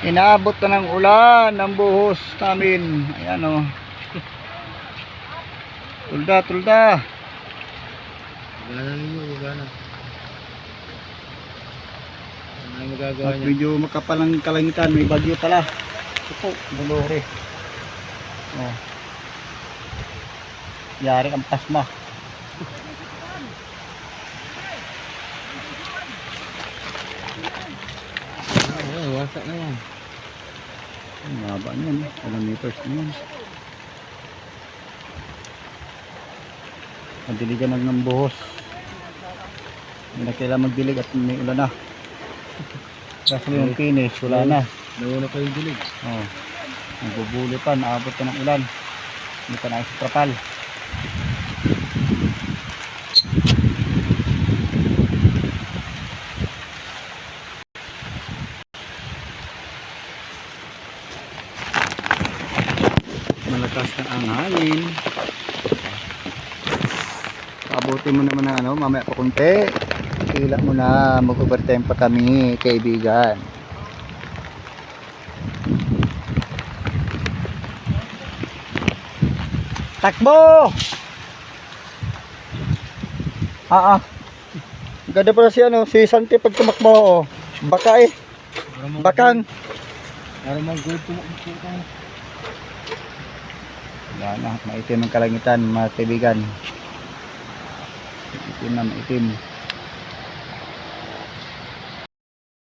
Inaabot na ng ulan ng buhos namin. Ayan o. Tulda, tulda. Wala na wala na. Magagawa niya? medyo makapal ang kalangitan. May bagyo pala. Ito po, Dolore. Oh. Yari ang pasma. Wasak na yan. Ang haba niyan. Ilang meters na yan. Madiligan lang ng buhos. Hindi na kailangan magdilig at may ulan na. Kasi yung finish, wala na. Nauna pa yung dilig. Oh. Nagbubuli pa, naabot pa ng ulan. Hindi pa na sa trapal. Malakas na ang hangin. Paabutin mo naman ng ano, mamaya pa kunti. Tila mo na, mag-overtime pa kami, kaibigan. Takbo! Ah, ah. Ganda pala si ano, si Santi pag tumakbo. Oh. Baka eh. Bakang. Para mag-good tumakbo Yan na, maitim ang kalangitan mga kaibigan. Maitim na maitim.